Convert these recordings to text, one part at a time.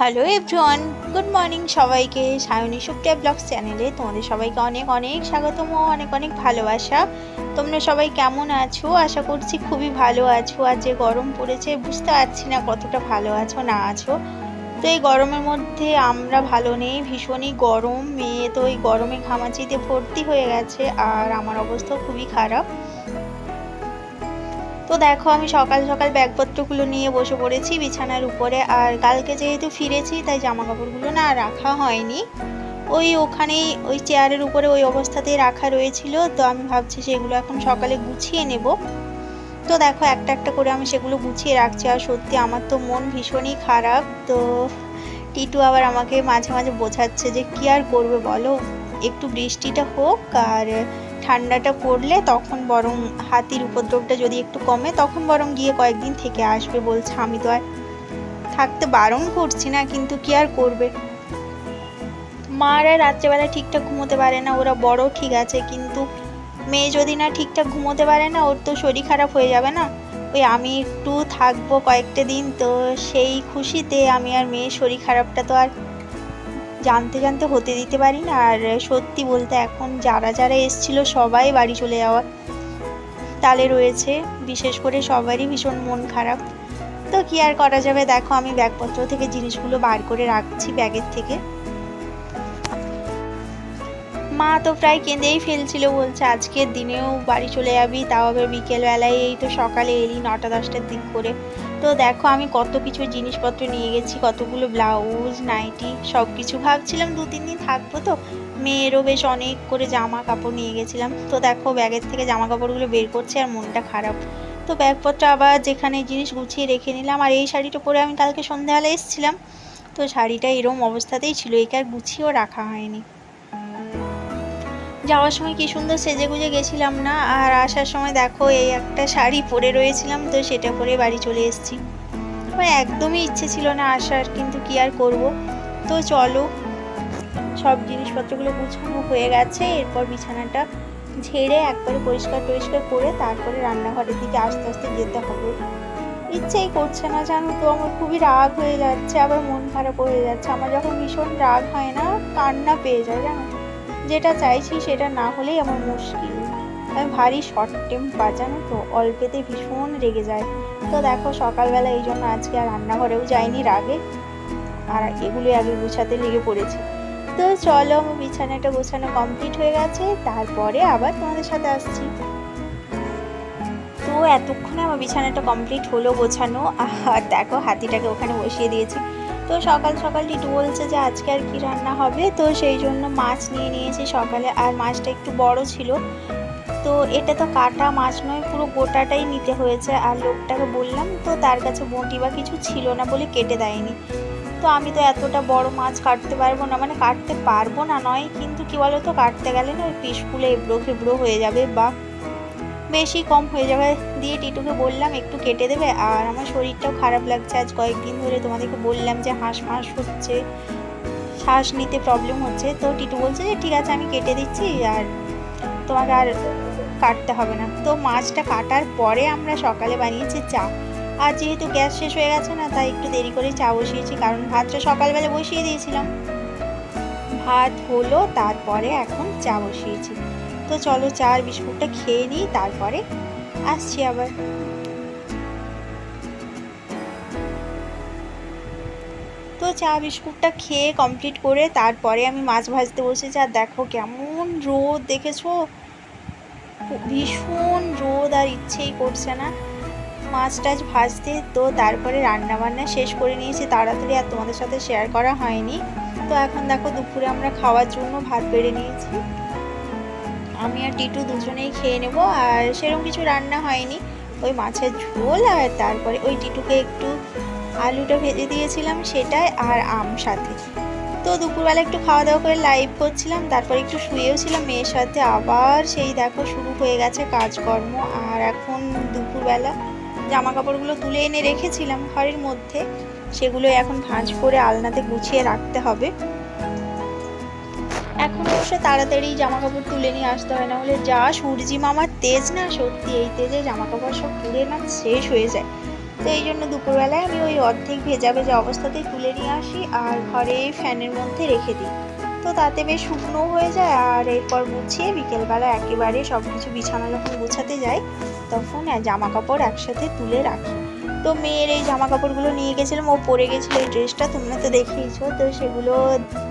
Hello everyone good morning সবাইকে। Sayani Supriya blogs চ্যানেলে তোমাদের সবাইকে অনেক অনেক স্বাগতম ও অনেক অনেক ভালোবাসা। তোমরা সবাই কেমন আছো? আশা করছি খুবই ভালো আছো। আর যে গরম পড়েছে, বুঝতে পারছি না কতটা ভালো আছো, না আছো। তো এই গরমের মধ্যে আমরা ভালো নেই, ভীষণই গরম। মেয়ে তো এই গরমে ঘামাচিতে ভর্তি হয়ে গেছে, আর আমার অবস্থাও খুবই খারাপ। তো দেখো আমি সকাল সকাল ব্যাগপত্রগুলো নিয়ে বসে পড়েছি বিছানার উপরে। আর কালকে যেহেতু ফিরেছি, তাই জামা কাপড়গুলো না রাখা হয়নি। ওই ওখানেই ওই চেয়ারের উপরে ওই অবস্থাতেই রাখা রয়েছিল। তো আমি ভাবছি সেগুলো এখন সকালে গুছিয়ে নেব। তো দেখো একটা একটা করে আমি সেগুলো গুছিয়ে রাখছি। আর সত্যি আমার তো মন ভীষণই খারাপ। তো টিটু আবার আমাকে মাঝে মাঝে বোঝাচ্ছে যে কি আর করবে বলো? একটু বৃষ্টিটা হোক আর ঠান্ডাটা পড়লে তখন বরং হাতির উপদ্রবটা যদি একটু কমে, তখন বরং গিয়ে কয়েকদিন থেকে আসবে বলছে। আমি তো আর থাকতে বারণ করছি না, কিন্তু কি আর করবে? মারা রাত্রেবেলা ঠিকঠাক ঘুমোতে পারে না, ওরা বড় ঠিক আছে, কিন্তু মেয়ে যদি না ঠিকঠাক ঘুমোতে পারে না, ওর তো শরীর খারাপ হয়ে যাবে না। ওই আমি একটু থাকব কয়েকটা দিন, তো সেই খুশিতে আমি আর মেয়ের শরীর খারাপটা তো আর জানতে জানতে হতে দিতে পারি না। আর সত্যি বলতে এখন যারা যারা এসছিল সবাই বাড়ি চলে যাওয়ার তালে রয়েছে। বিশেষ করে সবারই ভীষণ মন খারাপ। তো কি আর করা যাবে? দেখো, আমি ব্যাগপত্র থেকে জিনিসগুলো বার করে রাখছি ব্যাগের থেকে। মা তো প্রায় কেঁদেই ফেলছিল, বলছে, আজকের দিনেও বাড়ি চলে যাবি, তাও আবার বিকেলবেলায়। এই তো সকালে এলি নটা দশটার দিক করে। তো দেখো আমি কত কিছু জিনিসপত্র নিয়ে গেছি, কতগুলো ব্লাউজ, নাইটি সব কিছু ভাবছিলাম দু, তিন দিন থাকব তো। মেয়েরও বেশ অনেক করে জামা কাপড় নিয়ে গেছিলাম। তো দেখো ব্যাগের থেকে জামা কাপড়গুলো বের করছে আর মনটা খারাপ। তো ব্যাগপত্র আবার যেখানে জিনিস গুছিয়ে রেখে নিলাম আর এই শাড়িটা পরে আমি কালকে সন্ধ্যাবেলা এসেছিলাম। তো শাড়িটা এরম অবস্থাতেই ছিল, একে আর গুছিয়েও রাখা হয়নি। যাওয়ার সময় কি সুন্দর সেজে গুজে গেছিলাম না? আর আসার সময় দেখো, এই একটা শাড়ি পরে রয়েছিলাম, তো সেটা পরে বাড়ি চলে এসেছি। আমার একদমই ইচ্ছে ছিল না আসার, কিন্তু কি আর করব? তো চলো, সব জিনিসপত্রগুলো গুছানো হয়ে গেছে। এরপর বিছানাটা ঝেড়ে একবারে পরিষ্কার টরিষ্কার করে তারপরে রান্নাঘরের দিকে আস্তে আস্তে যেতে হবে। ইচ্ছেই করছে না, জানো তো, আমার খুবই রাগ হয়ে যাচ্ছে, আবার মন খারাপ হয়ে যাচ্ছে। আমার যখন ভীষণ রাগ হয় না, কান্না পেয়ে যায়, জানো যেটা চাইছি সেটা না হলেই আমার মুশকিল। আমি ভারী শর্ট টেম্পার জানো তো অল্পেতে ভীষণ রেগে যায়। তো দেখো, সকালবেলা এই জন্য আজকে আর রান্নাঘরেও যাইনি রাগে। আর এগুলোই আগে গুছাতে লেগে পড়েছি। তো চলো আমার বিছানাটা গোছানো কমপ্লিট হয়ে গেছে। তারপরে আবার তোমাদের সাথে আসছি। তো এতক্ষণে আমার বিছানাটা কমপ্লিট হলো গোছানো। আর দেখো, হাতিটাকে ওখানে বসিয়ে দিয়েছি। তো সকাল সকাল টিটু বলছে যে আজকে আর কি রান্না হবে, তো সেই জন্য মাছ নিয়ে নিয়েছি সকালে। আর মাছটা একটু বড় ছিল। তো এটা তো কাটা মাছ নয়, পুরো গোটাটাই নিতে হয়েছে। আর লোকটাকে বললাম, তো তার কাছে বঁটি বা কিছু ছিল না বলে কেটে দেয়নি। তো আমি তো এতটা বড় মাছ কাটতে পারব না মানে কাটতে পারব না নয়, কিন্তু কি বলো তো কাটতে গেলে না ওই পিসগুলো এবড়ো খেবড়ো হয়ে যাবে বা বেশি কম হয়ে যাবে। দিয়ে টিটুকে বললাম, একটু কেটে দেবে? আর আমার শরীরটাও খারাপ লাগছে। আজ কয়েকদিন ধরে তোমাদেরকে বললাম যে হাঁস ফাঁস হচ্ছে, শ্বাস নিতে প্রবলেম হচ্ছে। তো টিটু বলছে যে, ঠিক আছে, আমি কেটে দিচ্ছি আর তোমাকে আর কাটতে হবে না। তো মাছটা কাটার পরে আমরা সকালে বানিয়েছি চা। আর যেহেতু গ্যাস শেষ হয়ে গেছে না, তাই একটু দেরি করে চা বসিয়েছি, কারণ ভাতটা সকালবেলা বসিয়ে দিয়েছিলাম। ভাত হলো, তারপরে এখন চা বসিয়েছি। তো চলো চা আর বিস্কুটটা খেয়ে নিই, তারপরে আসছি আবার। তো চা বিস্কুটটা খেয়ে কমপ্লিট করে তারপরে আমি মাছ ভাজতে বসেছি আর দেখো কেমন রোদ, দেখেছ? ভীষণ রোদ আর ইচ্ছেই করছে না মাছ টাছ ভাজতে। তো তারপরে রান্না বান্না শেষ করে নিয়েছি, তাড়াতাড়ি আর তোমাদের সাথে শেয়ার করা হয়নি। তো এখন দেখো দুপুরে আমরা খাওয়ার জন্য ভাত বেড়ে নিয়েছি। আমি আর টিটু দুজনেই খেয়ে নেব, আর সেরকম কিছু রান্না হয়নি। ওই মাছের ঝোল আর তারপরে ওই টিটুকে একটু আলুটা ভেজে দিয়েছিলাম সেটাই আর আম সাথে। তো দুপুরবেলা একটু খাওয়া দাওয়া করে লাইভ করছিলাম, তারপরে একটু শুয়েও ছিলাম, মেয়ের সাথে আবার সেই দেখো শুরু হয়ে গেছে কাজকর্ম, আর এখন দুপুরবেলা জামা কাপড়গুলো তুলে এনে রেখেছিলাম ঘরের মধ্যে, সেগুলো এখন ভাঁজ করে আলনাতে গুছিয়ে রাখতে হবে। এখন অবশ্য তাড়াতাড়ি জামা কাপড় তুলে নিয়ে আসতে হয় না হলে যা সূর্যি মামার তেজ না, সত্যি এই তেজে জামা কাপড় সব পুড়ে না, শেষ হয়ে যায়। তো এই জন্য দুপুরবেলায় আমি ওই অর্ধেক ভেজা ভেজা অবস্থাতেই তুলে নিয়ে আসি আর ঘরে ফ্যানের মধ্যে রেখে দিই। তো তাতে বেশ শুকনো হয়ে যায় আর এরপর গুছিয়ে বিকেলবেলা একেবারে সব কিছু বিছানা যখন গুছাতে যাই, তখন জামা কাপড় একসাথে তুলে রাখি। তো মেয়ের এই জামা কাপড়গুলো নিয়ে গেছিলাম, ও পরে গেছিল এই ড্রেসটা তোমরা তো দেখিয়েছো তো সেগুলো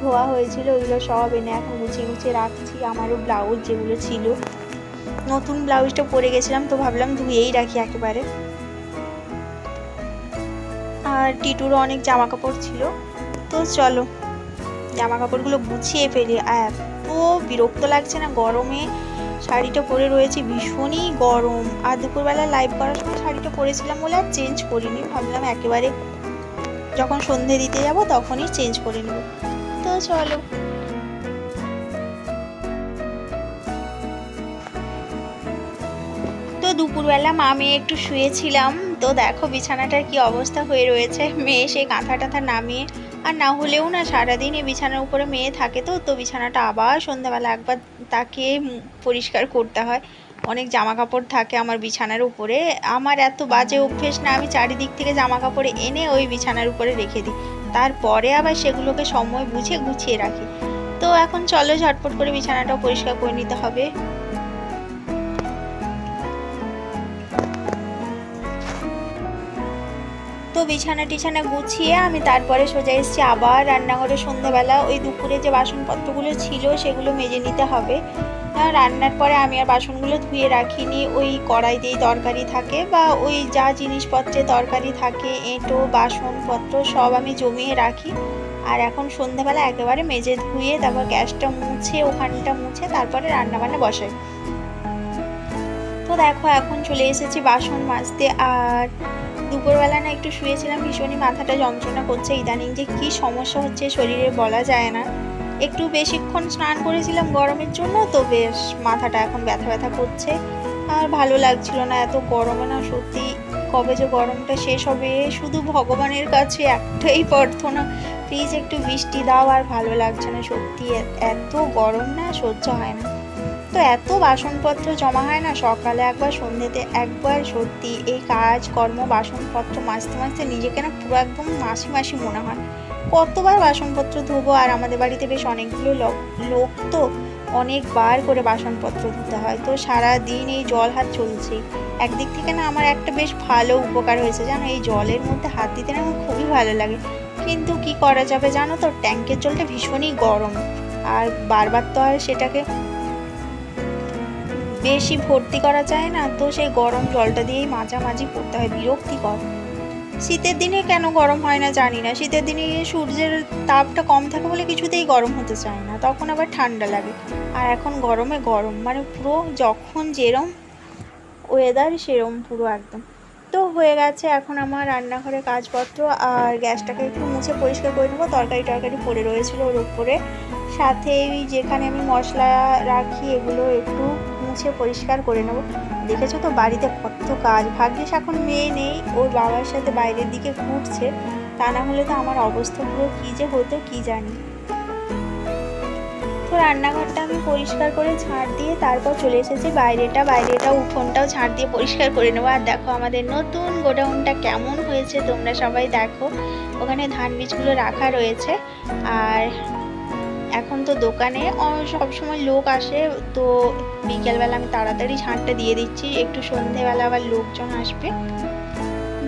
ধোয়া হয়েছিল, ওইগুলো সব এনে এখন গুছিয়ে গুছিয়ে রাখছি, আমারও ব্লাউজ যেগুলো ছিল। নতুন ব্লাউজটা পরে গেছিলাম, তো ভাবলাম ধুয়েই রাখি একেবারে। আর টিটুরও অনেক জামা কাপড় ছিল। তো চলো, জামা কাপড়গুলো গুছিয়ে ফেলি। এত বিরক্ত লাগছে না গরমে। শাড়িটা পরে রয়েছে, ভীষণই গরম। আর দুপুরবেলা লাইভ করার পরেছিলাম বলে আর চেঞ্জ করিনি। ভাবলাম একেবারে যখন সন্ধে দিতে যাব তখনই চেঞ্জ করে নেব। তো চলো। তো দুপুরবেলা মা মেয়ে একটু শুয়েছিলাম। তো দেখো বিছানাটার কি অবস্থা হয়ে রয়েছে। মেয়ে সেই কাঁথা টাথা নামিয়ে, আর না হলেও না সারাদিন এই বিছানার উপরে মেয়ে থাকে তো তো বিছানাটা আবার সন্ধ্যাবেলা একবার তাকে পরিষ্কার করতে হয়। অনেক জামা কাপড় থাকে আমার বিছানার উপরে। আমার এত বাজে অভ্যেস না, আমি চারিদিক থেকে জামা কাপড় এনে ওই বিছানার উপরে রেখে দিই। তারপরে আবার সেগুলোকে সময় বুঝে গুছিয়ে রাখি। তো এখন চলো ঝটপট করে বিছানাটাও পরিষ্কার করে নিতে হবে। তো বিছানা টিছানা গুছিয়ে আমি তারপরে সোজা এসেছি। আবার রান্নাঘরে সন্ধ্যাবেলা ওই দুপুরে যে বাসনপত্রগুলো ছিল সেগুলো মেজে নিতে হবে। রান্নার পরে আমি আর বাসনগুলো ধুয়ে রাখিনি। ওই কড়াই দিয়ে তরকারি থাকে বা ওই যা জিনিসপত্রে তরকারি থাকে, এঁটো, বাসনপত্র সব আমি জমিয়ে রাখি। আর এখন সন্ধ্যাবেলা একেবারে মেজে ধুয়ে তারপর গ্যাসটা মুছে, ওখানটা মুছে তারপরে রান্নাবান্না বসাই। তো দেখো, এখন চলে এসেছি বাসন মাজতে। আর দুপুরবেলা না একটু শুয়েছিলাম, ভীষণই মাথাটা যন্ত্রণা করছে। ইদানিং যে কি সমস্যা হচ্ছে শরীরে বলা যায় না। একটু বেশিক্ষণ স্নান করেছিলাম গরমের জন্য, তো বেশ মাথাটা এখন ব্যথা ব্যথা করছে। আর ভালো লাগছিল না এত গরমে না, সত্যি কবে যে গরমটা শেষ হবে, শুধু ভগবানের কাছে একটাই প্রার্থনা। প্লিজ একটু বৃষ্টি দাও, আর ভালো লাগছে না, সত্যি এত গরম না, সহ্য হয় না। তো এত বাসনপত্র জমা হয় না, সকালে একবার, সন্ধ্যেতে একবার, সত্যি এই কাজ কর্ম বাসনপত্র মাজতে মাজতে নিজেকে না পুরো একদম মাসি মাসি মনে হয়। কতবার বাসনপত্র ধোবো আর আমাদের বাড়িতে বেশ অনেকগুলো লোক তো অনেকবার করে বাসনপত্র ধুতে হয়। তো সারা দিন এই জল হাত চলছে। একদিক থেকে না আমার একটা বেশ ভালো উপকার হয়েছে, জানো? এই জলের মধ্যে হাত দিতে না আমার খুবই ভালো লাগে। কিন্তু কি করা যাবে জানো তো? ট্যাঙ্কের জলটা ভীষণই গরম। আর বারবার তো আর সেটাকে বেশি ভর্তি করা যায় না। তো সেই গরম জলটা দিয়েই মাঝামাঝি করতে হয়। বিরক্তিকর। শীতের দিনে কেন গরম হয় না জানি না। শীতের দিনে সূর্যের তাপটা কম থাকে বলে কিছুতেই গরম হতে চায় না। তখন আবার ঠান্ডা লাগে। আর এখন গরমে গরম। মানে পুরো যখন যেরম ওয়েদার সেরম পুরো একদম। তো হয়ে গেছে এখন আমার রান্নাঘরে কাজপত্র আর গ্যাসটাকে একটু মুছে পরিষ্কার করে নেব। তরকারি টরকারি পড়ে রয়েছিল ওর উপরে। সাথে যেখানে আমি মশলা রাখি, এগুলো একটু মুছে পরিষ্কার করে নেব। দেখেছ তো বাড়িতে কত কাজ? ভাগ্যিস এখন মেয়ে নেই, ওর বাবার সাথে বাইরের দিকে ঘুরছে। তা না হলে তো আমার অবস্থা পুরো কী যে হতো কি জানি। তো রান্নাঘরটা আমি পরিষ্কার করে ঝাড় দিয়ে তারপর চলে এসেছি বাইরেটা। বাইরেটা উঠোনটাও ঝাড় দিয়ে পরিষ্কার করে নেব। আর দেখো আমাদের নতুন গোডাউনটা কেমন হয়েছে, তোমরা সবাই দেখো। ওখানে ধান বীজগুলো রাখা রয়েছে। আর এখন তো দোকানে সবসময় লোক আসে, তো বিকেলবেলা আমি তাড়াতাড়ি ঝাঁটটা দিয়ে দিচ্ছি। একটু সন্ধেবেলা আবার লোকজন আসবে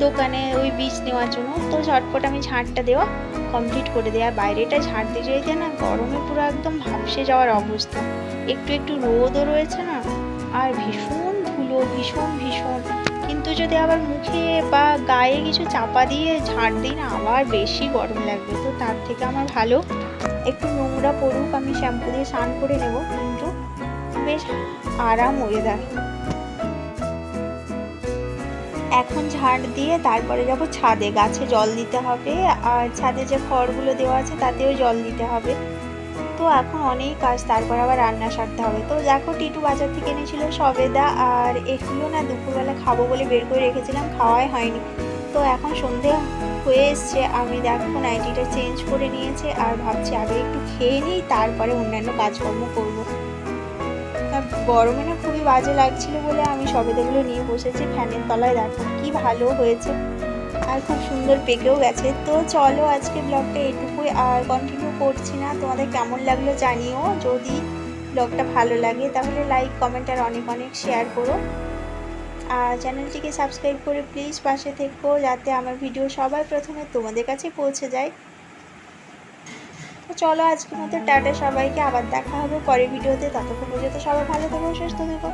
দোকানে ওই বীজ নেওয়ার জন্য। তো ঝটপট আমি ঝাঁটটা দেওয়া কমপ্লিট করে আর বাইরেটা ঝাঁট দিয়ে যেতে না, গরমে পুরো একদম ভাবসে যাওয়ার অবস্থা। একটু একটু রোদও রয়েছে না, আর ভীষণ ধুলো, ভীষণ ভীষণ। কিন্তু যদি আবার মুখে বা গায়ে কিছু চাপা দিয়ে ঝাঁট দিই না, আবার বেশি গরম লাগবে। তো তার থেকে আমার ভালো। একটু নোংরা পড়ুক, আমি শ্যাম্পু দিয়ে স্নান করে নেব। কিন্তু বেশ আরাম ওয়েদার এখন ঝাড় দিয়ে তারপরে যাব ছাদে। গাছে জল দিতে হবে। আর ছাদে যে খড়গুলো দেওয়া আছে, তাতেও জল দিতে হবে। তো এখন অনেক কাজ, তারপর আবার রান্না সারতে হবে। তো দেখো, টিটু বাজার থেকে এনেছিল সবেদা আর এগুলো না দুপুরবেলা খাব বলে বের করে রেখেছিলাম, খাওয়াই হয়নি। তো এখন সন্ধে হয়ে এসছে, আমি দেখো নাইটিটা চেঞ্জ করে নিয়েছে আর ভাবছি আগে একটু খেয়ে নিই, তারপরে অন্যান্য কাজকর্ম করব। গরমে না খুবই বাজে লাগছিল বলে আমি সবেদাগুলো নিয়ে বসেছি, ফ্যানের তলায় দেখো কি ভালো হয়েছে। আর খুব সুন্দর পেকেও গেছে। তো চলো আজকে ব্লগটা এটুকুই, আর কন্টিনিউ করছি না। তোমাদের কেমন লাগল জানিও। যদি ব্লগটা ভালো লাগে, তাহলে লাইক কমেন্ট আর অনেক অনেক শেয়ার করো। আর চ্যানেলটিকে সাবস্ক্রাইব করে প্লিজ পাশে থেকো, যাতে আমার ভিডিও সবার প্রথমে তোমাদের কাছে পৌঁছে যায়। তো চলো আজকের মতো টাটা সবাইকে। আবার দেখা হবে পরের ভিডিওতে ততক্ষণ পর্যন্ত সবাই ভালো থেকো, সুস্থ থেকো।